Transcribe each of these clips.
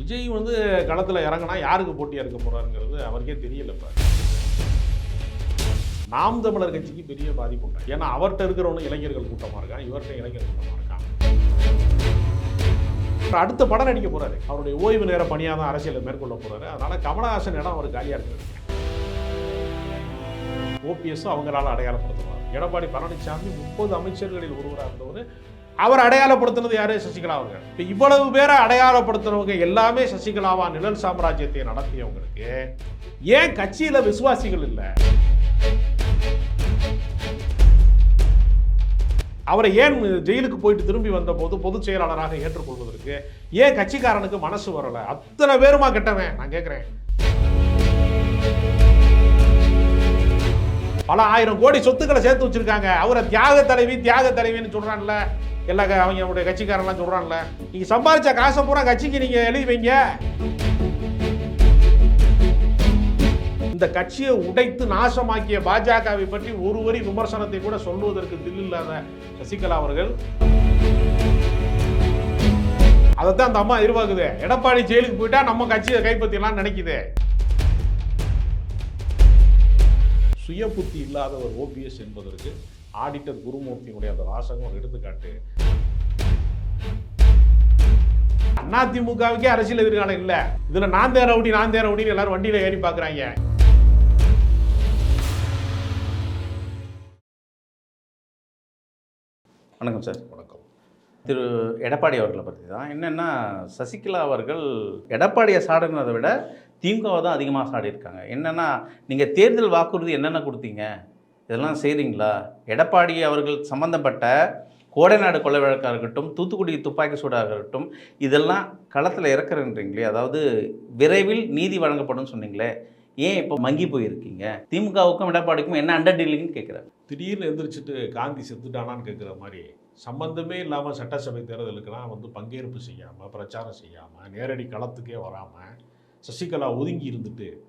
விஜய் வந்து களத்தில் இறங்கினா யாருக்கு போட்டியாக இருக்க போறாருங்கிறது அவருக்கே தெரியல இப்போ நாம் தமிழர் கட்சிக்கு பெரிய பாதிப்பு உண்டு. ஏன்னா அவர்கிட்ட இருக்கிறவனும் இளைஞர்கள் கூட்டமாக இருக்கான் இவர்கிட்ட இளைஞர் கூட்டமாக இருக்கான். அப்புறம் அடுத்த படம் நடிக்க போறாரு. அவருடைய ஓய்வு நேர பணியாக தான் அரசியலை மேற்கொள்ள போறாரு. அதனால கமலஹாசன் இடம் அவர் காலியாக இருக்கிறது ஓபிஎஸும் அவங்களால அடையாளப்படுத்துவார் எடப்பாடி பழனிசாமி முப்பது அமைச்சர்களில் ஒருவராக இருந்தவர் அவர் அடையாளப்படுத்தினது யாரு? சசிகலா அவர்கள். இப்போ இவ்வளவு பேரை அடையாளப்படுத்தினவங்க எல்லாமே சசிகலாவா நிழல் சாம்ராஜ்யத்தை நடத்தியவங்களுக்கு ஏன் கட்சியில் விசுவாசிகள் இல்லை? அவரை ஏன் ஜெயிலுக்கு போயிட்டு திரும்பி வந்த போது பொதுச் செயலாளராக ஏற்றுக்கொள்வதற்கு ஏன் கட்சிக்காரனுக்கு மனசு வரலை? அத்தனை பேருமா கெட்டவன்? நான் கேட்குறேன் பல ஆயிரம் கோடி சொத்துக்களை சேர்த்து வச்சிருக்காங்க. அவரை தியாக தலைவி தியாக தலைவின்னு சொல்றான்ல. எல்லா அவங்க அவங்களுடைய கட்சிக்காரன்லாம் சொல்றான்ல. நீங்க சம்பாதிச்ச காசை பூரா கட்சிக்கு நீங்க எழுதி வைங்க. இந்த கட்சியை உடைத்து நாசமாக்கிய பாஜகவை பற்றி ஒரு வரி விமர்சனத்தை கூட சொல்லுவதற்கு தில்லில்லாத சசிகலா அவர்கள். அதைத்தான் அந்த அம்மா எதிர்பார்க்குது. எடப்பாடி ஜெயிலுக்கு போயிட்டா நம்ம கட்சியை கைப்பற்றலாம்னு நினைக்குது. சுய புத்தி இல்லாத ஒரு ஓபிஎஸ் என்பதற்கு ஆடிட்டர் குருமூர்த்தியினுடைய அந்த வாசகம் ஒரு எடுத்துக்காட்டு. அதிமுகவுக்கே அரசியல் எதிர்காலம் இல்ல. இதுல நான் தேர ரவுடி நான் தேர ரவுடின்னு எல்லாரும் வண்டியில ஏறி பாக்குறாங்க. வணக்கம் சார். வணக்கம். திரு எடப்பாடி அவர்களை பற்றி தான் என்னென்னா சசிகலா அவர்கள் எடப்பாடியை சாடினதை விட திமுகவை தான் அதிகமாக சாடியிருக்காங்க என்னென்னா நீங்கள் தேர்தல் வாக்குறுதி என்னென்ன கொடுத்தீங்க? இதெல்லாம் செய்கிறீங்களா எடப்பாடி அவர்கள் சம்மந்தப்பட்ட கோடைநாடு கொலை வழக்காக இருக்கட்டும் தூத்துக்குடி துப்பாக்கி சூடாக இருக்கட்டும் இதெல்லாம் களத்தில் இறக்குறேன்றீங்களே அதாவது விரைவில் நீதி வழங்கப்படும் சொன்னீங்களே ஏன் இப்போ மங்கி போயிருக்கீங்க? திமுகவுக்கும் எடப்பாடிக்கும் என்ன அண்டர் டீலிங்னு கேட்குறாரு திடீர்னு எந்திரிச்சிட்டு காந்தி செத்துட்டானான்னு கேட்குற மாதிரி சம்பந்தமே இல்லாமல் சட்டசபை தேர்தலுக்கெல்லாம் வந்து பங்கேற்பு செய்யாமல் பிரச்சாரம் செய்யாமல் நேரடி களத்துக்கே வராமல் சசிகலா ஒதுங்கி இருந்துட்டு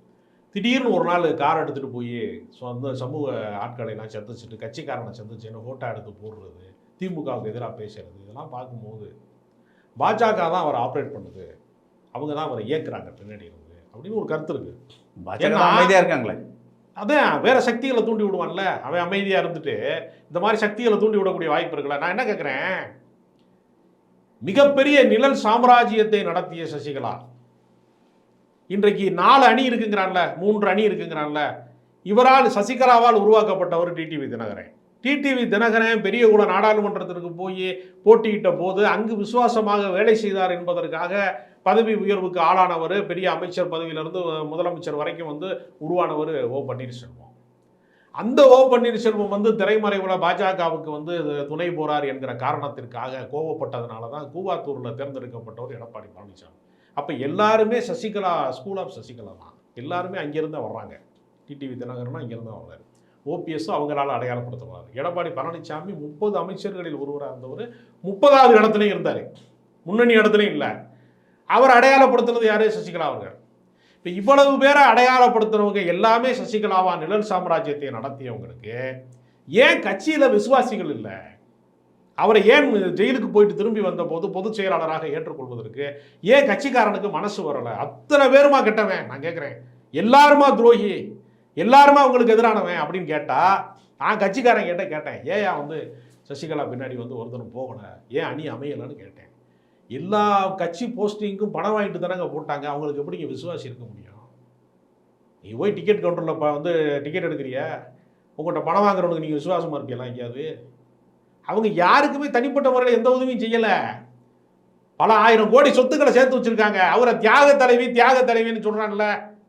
திடீர்னு ஒரு நாள் கார் எடுத்துகிட்டு போய் சொந்த சமூக ஆட்களை எல்லாம் சந்திச்சுட்டு கட்சிக்காரனை சந்திச்சுன்னு ஃபோட்டோ எடுத்து போடுறது திமுகவுக்கு எதிராக பேசுறது இதெல்லாம் பார்க்கும்போது பாஜக தான் அவரை ஆப்ரேட் பண்ணுது. அவங்க தான் அவரை இயக்குறாங்க பின்னாடி இருந்து அப்படின்னு ஒரு கருத்து பாஜக ஏன்னா- அமைதியாக இருக்காங்களே? அதான் வேற சக்திகளை தூண்டி விடுவான்ல. அவன் அமைதியா இருந்துட்டு இந்த மாதிரி சக்திகளை தூண்டி விடக்கூடிய வாய்ப்பு இருக்குல்ல. நான் என்ன கேட்குறேன் மிகப்பெரிய நிழல் சாம்ராஜ்யத்தை நடத்திய சசிகலா. இன்றைக்கு நாலு அணி இருக்குங்கிறான்ல மூன்று அணி இருக்குங்கிறான்ல. இவரால் சசிகலாவால் உருவாக்கப்பட்டவர் டிடிவி தினகரன். டிடிவி தினகரன் பெரியகுளம் நாடாளுமன்றத்திற்கு போய் போட்டியிட்ட போது அங்கு விசுவாசமாக வேலை செய்தார் என்பதற்காக பதவி உயர்வுக்கு ஆளானவர் பெரிய அமைச்சர் பதவியிலிருந்து முதலமைச்சர் வரைக்கும் வந்து உருவானவர் ஓ பன்னீர்செல்வம். அந்த ஓ பன்னீர்செல்வம் வந்து திரைமறைவில் பாஜகவுக்கு வந்து துணை போறார் என்கிற காரணத்திற்காக கோவப்பட்டதுனால தான் கூவாத்தூரில் தேர்ந்தெடுக்கப்பட்டவர் எடப்பாடி பழனிசாமி. அப்போ எல்லாருமே சசிகலா ஸ்கூல் ஆஃப் சசிகலா தான் எல்லாருமே அங்கேருந்து வர்றாங்க. டிடிவி தினகரனும் அங்கேருந்து தான் வர்றாரு ஓபிஎஸ் அவங்களால அடையாளப்படுத்துவார் எடப்பாடி பழனிசாமி முப்பது அமைச்சர்களில் ஒருவராக இருந்தவர் முப்பதாவது இடத்துலையும் இருந்தார். முன்னணி இடத்துலையும் இல்லை. அவர் அடையாளப்படுத்துனது யாரு? சசிகலா அவர்கள். இப்போ இவ்வளவு பேரை அடையாளப்படுத்துறவங்க எல்லாமே சசிகலாவா நிழல் சாம்ராஜ்யத்தை நடத்தியவங்களுக்கு ஏன் கட்சியில் விசுவாசிகள் இல்லை? அவரை ஏன் ஜெயிலுக்கு போயிட்டு திரும்பி வந்தபோது பொதுச் செயலாளராக ஏற்றுக்கொள்வதற்கு ஏன் கட்சிக்காரனுக்கு மனசு வரலை? அத்தனை பேருமா கெட்டவன்? நான் கேட்குறேன் எல்லாருமா துரோகி? எல்லாருமா உங்களுக்கு எதிரானவன் அப்படின்னு கேட்டால் நான் கட்சிக்காரன் கேட்ட கேட்டேன். ஏன் வந்து சசிகலா பின்னாடி வந்து ஒருத்தரும் போகலை? ஏன் அணி அமையலைன்னு கேட்டேன். எல்லா கட்சி போஸ்டிங்க்கும் பணம் வாங்கிட்டு தானங்க போட்டாங்க. அவங்களுக்கு எப்படிங்க விசுவாசி இருக்க முடியும்? நீ போய் டிக்கெட் கவுண்டரில் வந்து டிக்கெட் எடுக்கிறியா? உங்கள்கிட்ட பணம் வாங்குறவனுக்கு நீங்கள் விசுவாசமாக இருப்பீங்களா எங்கேயாவது? அவங்க யாருக்குமே தனிப்பட்ட முறையில் எந்த உதவியும் செய்யலை. பல ஆயிரம் கோடி சொத்துக்களை சேர்த்து வச்சுருக்காங்க. அவரை தியாக தலைவி தியாக தலைவின்னு சொல்கிறான்ல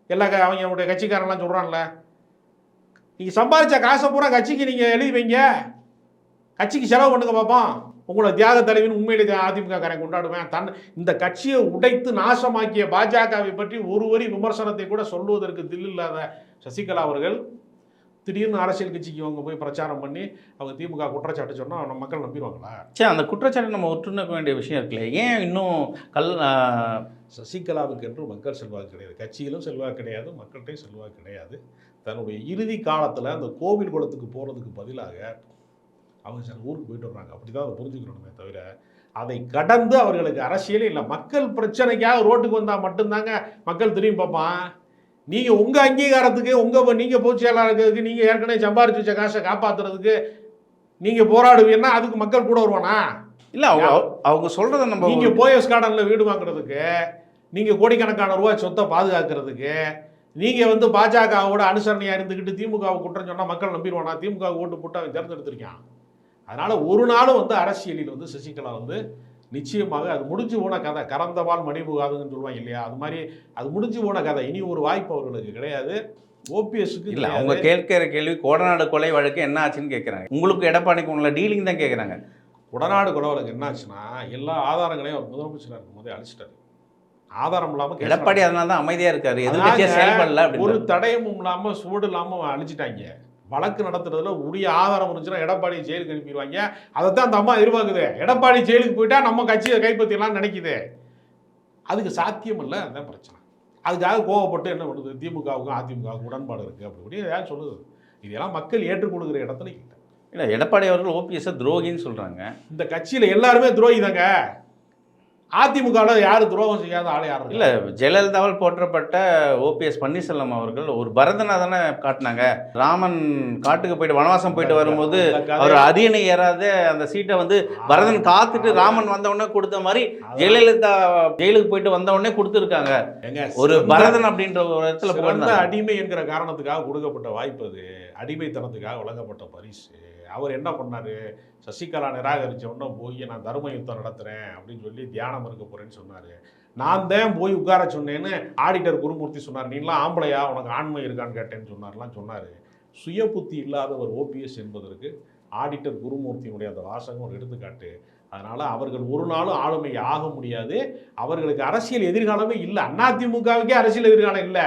எல்லா க- அவங்க அவங்களுடைய கட்சிக்காரன்லாம் சொல்கிறான்ல நீங்கள் சம்பாதிச்ச காசை பூரா கட்சிக்கு நீங்கள் எழுதி வைங்க. கட்சிக்கு செலவு பண்ணுங்க பார்ப்போம் உங்களை தியாக தலைவின்னு உண்மையிலே அதிமுக காரன் கொண்டாடுவேன். தன் இந்த கட்சியை உடைத்து நாசமாக்கிய பாஜகவை பற்றி ஒரு வரி விமர்சனத்தை கூட சொல்லுவதற்கு தில்லில்லாத சசிகலா அவர்கள் திடீர்னு அரசியல் கட்சிக்கு அவங்க போய் பிரச்சாரம் பண்ணி அவங்க திமுக குற்றச்சாட்டு சொன்னா நம்ம மக்கள் நம்பிடுவாங்களா? சரி அந்த குற்றச்சாட்டை நம்ம ஒற்றுநோக்க வேண்டிய விஷயம் இருக்குல்ல ஏன் இன்னும் கல் சசிகலாவுக்கு என்று மக்கள் செல்வாக்கு கிடையாது. கட்சியிலும் செல்வாக்கு கிடையாது மக்கள்கிட்டையும் செல்வாக்கு கிடையாது. தன்னுடைய இறுதி காலத்தில் அந்த கோவில் குளத்துக்கு போகிறதுக்கு பதிலாக அவங்க சில ஊருக்கு போயிட்டு வர்றாங்க. அப்படி தான் அதை புரிஞ்சுக்கணுமே தவிர அதை கடந்து அவர்களுக்கு அரசியலே இல்லை. மக்கள் பிரச்சனைக்காக ரோட்டுக்கு வந்தால் மட்டும்தாங்க மக்கள் திரும்பி பார்ப்பான். நீங்கள் உங்கள் அங்கீகாரத்துக்கு உங்கள் நீங்கள் பொதுச் செயலாளருக்கு நீங்கள் ஏற்கனவே சம்பாரிச்சு வச்ச காசை காப்பாற்றுறதுக்கு நீங்கள் போராடுவீங்கன்னா அதுக்கு மக்கள் கூட வருவானா? இல்லை அவங்க அவங்க சொல்கிறத நம்ம நீங்க போயஸ் கார்டன்ல வீடு வாங்குறதுக்கு நீங்க கோடிக்கணக்கான ரூபாய் சொத்தை பாதுகாக்கிறதுக்கு நீங்க வந்து பாஜகவோட அனுசரணையா இருந்துக்கிட்டு திமுகவை குற்றம் சொன்னா மக்கள் நம்பிடுவானா? திமுக ஓட்டு போட்டு அவன் தேர்ந்தெடுத்திருக்கான். அதனால ஒரு நாளும் வந்து அரசியலில் வந்து சசிகலா வந்து நிச்சயமாக அது முடிஞ்சு போன கதை. கறந்தவால் மணிபுகாதுன்னு சொல்லுவாங்க இல்லையா? அது மாதிரி அது முடிஞ்சு போன கதை. இனி ஒரு வாய்ப்பு அவர்களுக்கு கிடையாது. ஓபிஎஸ்க்கு இல்லை அவங்க கேட்கிற கேள்வி கோடநாடு கொலை வழக்கு என்ன ஆச்சுன்னு கேட்குறாங்க. உங்களுக்கு எடப்பாடிக்கு உள்ள டீலிங் தான் கேட்குறாங்க. உடநாடு கொலவலுக்கு என்ன ஆச்சுன்னா எல்லா ஆதாரங்களையும் அவர் முதலமைச்சராக இருக்கும்போதே அழிச்சிட்டாரு. ஆதாரம் இல்லாம case எடப்பாடி அதனால தான் அமைதியாக இருக்காரு. எதிர்கட்சியாக செயல்படல ஒரு தடயமும் இல்லாம சுவடு இல்லாம அழிச்சிட்டாங்க. வழக்கு நடத்துறதுல உரிய ஆதாரம் இருந்துச்சுன்னா எடப்பாடி ஜெயிலுக்கு அனுப்பிடுவாங்க. அதைத்தான் அந்த அம்மா எதிர்பார்க்குது. எடப்பாடி ஜெயிலுக்கு போயிட்டா நம்ம கட்சியை கைப்பற்றிடலாம்னு நினைக்குது. அதுக்கு சாத்தியம் இல்லை அதான் பிரச்சனை. அதுக்காக கோவப்பட்டு என்ன பண்ணுது? திமுகவுக்கும் அதிமுகவுக்கும் உடன்பாடு இருக்கு அப்படி இப்படி ஏதாவது சொல்லுது. இதெல்லாம் மக்கள் ஏற்றுக்கொள்கிற இடத்துல இல்லை. இல்லை எடப்பாடி அவர்கள் ஓபிஎஸ்ஸை துரோகின்னு சொல்கிறாங்க இந்த கட்சியில எல்லாருமே துரோகி தாங்க அதிமுகவில் யாரு துரோகம் செய்யாத ஆள் யாரும் இல்லை ஜெயலலிதாவால் போற்றப்பட்ட ஓபிஎஸ் பன்னீர்செல்வம் அவர்கள் ஒரு பரதனை தானே காட்டினாங்க. ராமன் காட்டுக்கு போயிட்டு வனவாசம் போயிட்டு வரும்போது அவர் அரியணை ஏறாத அந்த சீட்டை வந்து பரதன் காத்துட்டு ராமன் வந்த உடனே கொடுத்த மாதிரி ஜெயலலிதா ஜெயிலுக்கு போயிட்டு வந்த உடனே கொடுத்துருக்காங்க. ஒரு பரதன் அப்படின்ற ஒரு இடத்துல அடிமை என்கிற காரணத்துக்காக கொடுக்கப்பட்ட வாய்ப்பு அது. அடிமைத்தனத்துக்காக வழங்கப்பட்ட பரிசு. அவர் என்ன பண்ணார்? சசிகலா நிராகரிச்ச உடனே போய் நான் தர்ம யுத்தம் நடத்துகிறேன் அப்படின்னு சொல்லி தியானம் இருக்க போகிறேன்னு சொன்னார். நான் தான் போய் உட்கார சொன்னேன்னு ஆடிட்டர் குருமூர்த்தி சொன்னார். நீங்களாம் ஆம்பளையா? உனக்கு ஆண்மை இருக்கான்னு கேட்டேன்னு சொன்னார்லாம் சொன்னார். சுய புத்தி இல்லாதவர் ஓபிஎஸ் என்பதற்கு ஆடிட்டர் குருமூர்த்தியினுடைய அந்த வாசகம் ஒரு எடுத்துக்காட்டு. அதனால் அவர்கள் ஒரு நாளும் ஆளுமை ஆக முடியாது. அவர்களுக்கு அரசியல் எதிர்காலமே இல்லை. அதிமுகவுக்கே அரசியல் எதிர்காலம் இல்லை.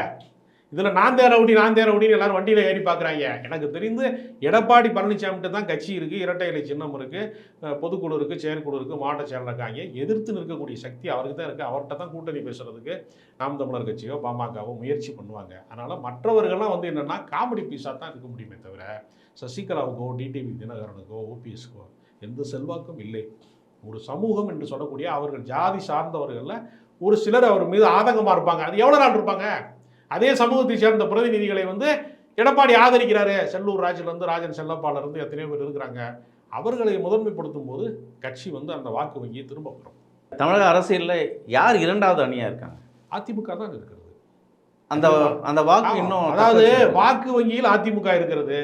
இதில் நான் தேர ரவுடி நான் தேர எல்லாரும் வண்டியில் ஏறி பார்க்குறாங்க எனக்கு தெரிந்து எடப்பாடி பழனிசாமிகிட்ட தான் கட்சி இருக்குது இரட்டை இலை சின்னம் இருக்குது பொதுக்குழு இருக்குது செயற்குழு இருக்குது மாவட்ட செயலர் இருக்காங்க. எதிர்த்து நிற்கக்கூடிய சக்தி அவருக்கு தான் இருக்குது அவர்கிட்ட தான் கூட்டணி பேசுகிறதுக்கு நாம் தமிழர் கட்சியோ பாமகவோ முயற்சி பண்ணுவாங்க. அதனால் மற்றவர்கள்லாம் வந்து என்னென்னா காமெடி பீஸாக தான் இருக்க முடியுமே தவிர சசிகலாவுக்கோ டிடிவி தினகரனுக்கோ ஓபிஎஸ்க்கோ எந்த செல்வாக்கும் இல்லை. ஒரு சமூகம் என்று சொல்லக்கூடிய அவர்கள் ஜாதி சார்ந்தவர்களில் ஒரு சிலர் அவர் மீது ஆதங்கமாக இருப்பாங்க. அது எவ்வளோ நாள் இருப்பாங்க? அதே சமூகத்தை சேர்ந்த பிரதிநிதிகளை வந்து எடப்பாடி ஆதரிக்கிறாரு. செல்லூர் ராஜிலிருந்து ராஜன் செல்லப்பால இருந்து எத்தனையோ பேர் இருக்கிறாங்க. அவர்களை முதன்மைப்படுத்தும் போது கட்சி வந்து அந்த வாக்கு வங்கியை திரும்ப பெறும். தமிழக அரசியலில் யார் இரண்டாவது அணியாக இருக்காங்க? அதிமுக தான் இருக்கிறது. அந்த அந்த வாக்கு. இன்னும் அதாவது. வாக்கு வங்கியில் அதிமுக இருக்கிறது.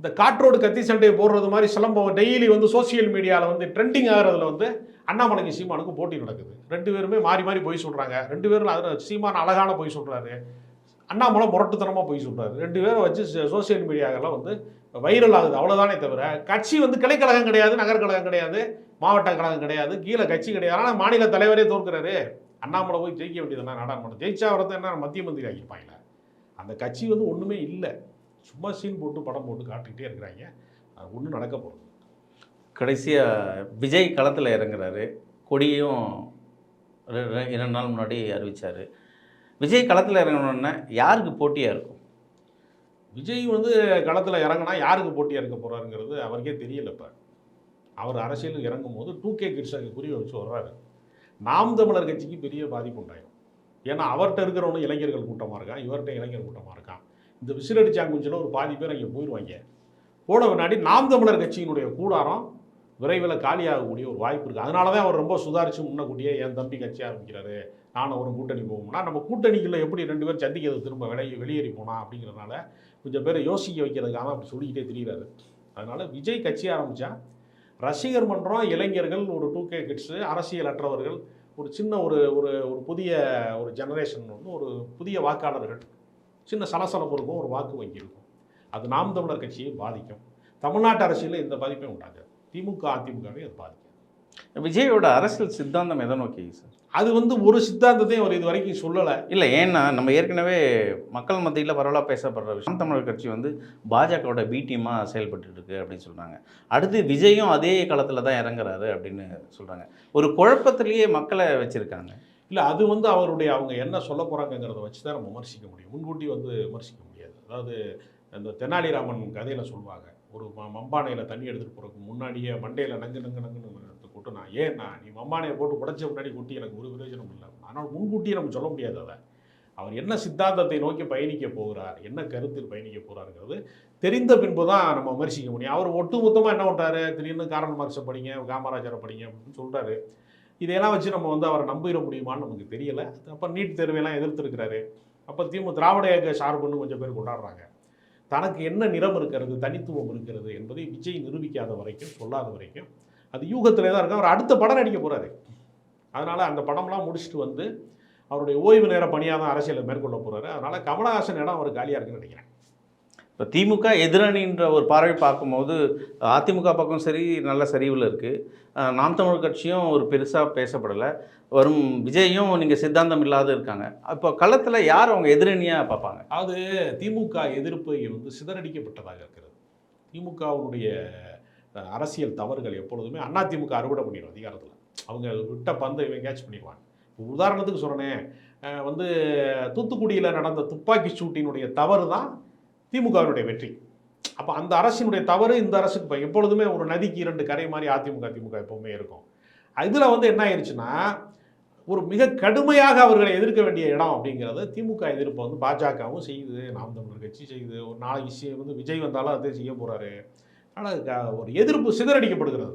இந்த காற்றோடு கத்தி சண்டையை போடுறது மாதிரி சிலம்பம் டெய்லி வந்து சோசியல் மீடியாவில் வந்து ட்ரெண்டிங் ஆகிறதுல வந்து அண்ணாமலைக்கு சீமானுக்கும் போட்டி நடக்குது. ரெண்டு பேருமே மாறி மாறி போய் சொல்கிறாங்க ரெண்டு பேரும் அதில் சீமான் அழகான போய் சொல்கிறாரு அண்ணாமலை முரட்டுத்தனமாக போய் சொல்கிறாரு ரெண்டு பேரும் வச்சு சோசியல் மீடியாவெல்லாம் வந்து வைரல் ஆகுது. அவ்வளோதானே தவிர கட்சி வந்து கிளைக்கழகம் கிடையாது நகர்கழகம் கிடையாது மாவட்ட கழகம் கிடையாது கீழே கட்சி கிடையாது. ஆனால் மாநில தலைவரே தோற்கிறாரு. அண்ணாமலை போய் ஜெயிக்க வேண்டியதுனா நாடாளுமன்றம். ஜெயிச்சா வரது என்ன மத்திய மந்திரி ஆகியிருப்பாங்களே அந்த கட்சி வந்து ஒன்றுமே இல்லை. சும்மா சீன் போட்டு படம் போட்டு காட்டிக்கிட்டே இருக்கிறாங்க. அது ஒன்றும் நடக்க போகிறது கடைசியாக விஜய் களத்தில் இறங்குறாரு. கொடியும் இரண்டு நாள் முன்னாடி அறிவிச்சார். விஜய் களத்தில் இறங்கினோடனே யாருக்கு போட்டியாக இருக்கும்? விஜய் வந்து களத்தில் இறங்கினா யாருக்கு போட்டியாக இருக்க போகிறாருங்கிறது அவருக்கே தெரியல இப்போ. அவர் அரசியலுக்கு இறங்கும் போது டூ கே கிட்ஸை குறி வச்சு வர்றாரு. நாம் தமிழர் கட்சிக்கு பெரிய பாதிப்பு உண்டாயிடும் ஏன்னா அவர்கிட்ட இருக்கிறவனும் இளைஞர்கள் கூட்டமாக இருக்கான் இவர்கிட்ட இளைஞர் கூட்டமாக இருக்கான் இந்த விசிலடிச்சாங்குச்சில் ஒரு பாதி பேர் அங்கே போயிடுவாங்க போன பின்னாடி நாம் தமிழர் கட்சியினுடைய கூடாரம் விரைவில் காலியாகக்கூடிய ஒரு வாய்ப்பு இருக்குது அதனால தான் அவர் ரொம்ப சுதாரித்து முன்னக்கூட்டியே என் தம்பி கட்சி ஆரம்பிக்கிறாரு. நானும் ஒரு கூட்டணி போகும்னா நம்ம கூட்டணிக்குள்ள எப்படி ரெண்டு பேரும் சந்திக்கிறது திரும்ப வெளியே வெளியேறி போனா அப்படிங்கிறனால கொஞ்சம் பேரை யோசிக்க வைக்கிறதுக்காக அப்படி சொல்லிக்கிட்டே தெரிகிறாரு அதனால் விஜய் கட்சி ஆரம்பித்தா ரசிகர் மன்றம் இளைஞர்கள் ஒரு டூ கே கிட்ஸு அரசியல் அற்றவர்கள் ஒரு சின்ன ஒரு ஒரு ஒரு புதிய ஒரு ஜெனரேஷன் வந்து ஒரு புதிய வாக்காளர்கள் சின்ன சலசலப்பு இருக்கும் ஒரு வாக்கு வங்கி இருக்கும். அது நாம் தமிழர் கட்சியை பாதிக்கும். தமிழ்நாட்டு அரசியலில் எந்த பாதிப்பும் உண்டாது திமுக அதிமுகவை அது பாதிக்கும் விஜயோட அரசியல் சித்தாந்தம் எதை நோக்கி சார்? அது வந்து ஒரு சித்தாந்தத்தையும் அவர் இது வரைக்கும் சொல்லலை. இல்லை ஏன்னா நம்ம ஏற்கனவே மக்கள் மத்தியில் பரவலாக பேசப்படுற விஷயம் தமிழர் கட்சி வந்து பாஜகவோட பி டீமாக செயல்பட்டு இருக்கு அப்படின்னு சொல்கிறாங்க அடுத்து விஜயும் அதே களத்தில் தான் இறங்குறாரு அப்படின்னு சொல்கிறாங்க ஒரு குழப்பத்திலேயே மக்களை வச்சுருக்காங்க. இல்லை அது வந்து அவருடைய அவங்க என்ன சொல்ல போகிறாங்கங்கிறத வச்சு தான் நம்ம விமர்சிக்க முடியும். முன்கூட்டி வந்து விமர்சிக்க முடியாது. அதாவது இந்த தெனாலிராமன் கதையில் சொல்லுவாங்க ஒரு ம மம்பானையில் தண்ணி எடுத்துகிட்டு போகிறதுக்கு முன்னாடியே மண்டையில் நங்கு நங்கு நங்குன்னு எடுத்து கொட்டுவாங்க ஏன்னா நீ மம்பானையை போட்டு உடைச்ச முன்னாடி கூட்டி எனக்கு ஒரு பிரயோஜனம் இல்லை. ஆனால் முன்கூட்டியே நம்ம சொல்ல முடியாது அதை. அவர் என்ன சித்தாந்தத்தை நோக்கி பயணிக்க போகிறார் என்ன கருத்தில் பயணிக்க போகிறாருங்கிறது தெரிந்த பின்பு தான் நம்ம விமர்சிக்க முடியும். அவர் ஒட்டுமொத்தமாக என்ன பண்ணுறாரு திடீர்னு காரண மார்க்ஸை படிங்க காமராஜரை படிங்க அப்படின்னு சொல்கிறாரு இதையெல்லாம் வச்சு நம்ம வந்து அவரை நம்பிட முடியுமான்னு நமக்கு தெரியல. அப்போ நீட் தேர்வையெல்லாம் எதிர்த்துருக்கிறாரு. அப்போ திமுக திராவிட இயக்க சார்புன்னு கொஞ்சம் பேர் கொண்டாடுறாங்க. தனக்கு என்ன நிறம் இருக்கிறது தனித்துவம் இருக்கிறது என்பதை விஜய் நிரூபிக்காத வரைக்கும் சொல்லாத வரைக்கும் அது யூகத்திலே தான் இருக்கு. அவர் அடுத்த படம் நடிக்க போகிறாரு அதனால் அந்த படம்லாம் முடிச்சுட்டு வந்து அவருடைய ஓய்வு நேர பணியாக தான் அரசியலை மேற்கொள்ள போகிறாரு அதனால் கமலஹாசன் இடம் அவர் காலியாக இருக்குன்னு நினைக்கிறேன். இப்போ திமுக எதிரணின்ற ஒரு பார்வை பார்க்கும்போது அதிமுக பக்கம் சரி நல்ல சரிவில் இருக்குது நாம் தமிழ் கட்சியும் ஒரு பெருசாக பேசப்படலை. வரும் விஜயும் நீங்கள் சித்தாந்தம் இல்லாத இருக்காங்க. இப்போ களத்தில் யார் அவங்க எதிரணியாக பார்ப்பாங்க? அது திமுக எதிர்ப்பு வந்து சிதறடிக்கப்பட்டதாக இருக்கிறது. திமுகவுடைய அரசியல் தவறுகள் எப்பொழுதுமே அண்ணா திமுக அறுவடை பண்ணிடும் அதிகாரத்தில். அவங்க விட்ட பந்து இவன் கேட்ச் பண்ணிடுவாங்க இப்போ உதாரணத்துக்கு சொல்கிறேனே வந்து தூத்துக்குடியில் நடந்த துப்பாக்கி சூட்டினுடைய தவறு தான் திமுகவினுடைய வெற்றி. அப்போ அந்த அரசினுடைய தவறு இந்த அரசுக்கு இப்போ எப்பொழுதுமே ஒரு நதிக்கு இரண்டு கரை மாதிரி அதிமுக திமுக எப்பவுமே இருக்கும். இதில் வந்து என்ன ஆயிடுச்சுன்னா ஒரு மிக கடுமையாக அவர்களை எதிர்க்க வேண்டிய இடம் அப்படிங்கிறது திமுக எதிர்ப்பை வந்து பாஜகவும் செய்யுது நாம் தமிழர் கட்சி செய்யுது. ஒரு நாளைக்கு வந்து விஜய் வந்தாலும் அதே செய்ய போகிறாரு அதனால் ஒரு எதிர்ப்பு சிதறடிக்கப்படுகிறது.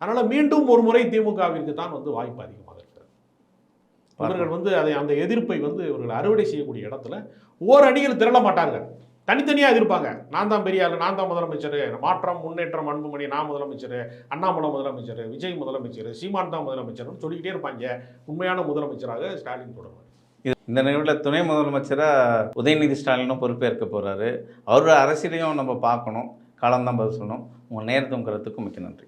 அதனால் மீண்டும் ஒரு முறை திமுகவிற்கு தான் வந்து வாய்ப்பு அதிகமாக இருக்கிறது. இவர்கள் வந்து அதை அந்த எதிர்ப்பை வந்து இவர்கள் அறுவடை செய்யக்கூடிய இடத்துல ஓர் அணியில் திரள மாட்டார்கள். தனித்தனியாக எதிர்ப்பாங்க. நான் தான் பெரிய ஆள் நான் தான் முதலமைச்சர். மாற்றம் முன்னேற்றம் அன்புமணி நான் முதலமைச்சர் அண்ணாமலை முதலமைச்சர் விஜய் முதலமைச்சர் சீமான் தான் முதலமைச்சர்னு சொல்லிக்கிட்டே இருப்பாங்க. உண்மையான முதலமைச்சராக ஸ்டாலின் தொடர்வார் இது- இந்த நிகழ்வில் துணை முதலமைச்சராக உதயநிதி ஸ்டாலினும் பொறுப்பேற்க போகிறாரு அவரோட அரசியலையும் நம்ம பார்க்கணும். காலம்தான் பதில் சொல்லணும். உங்கள் நேரத்தும் கருத்துக்கும் மிக்க நன்றி.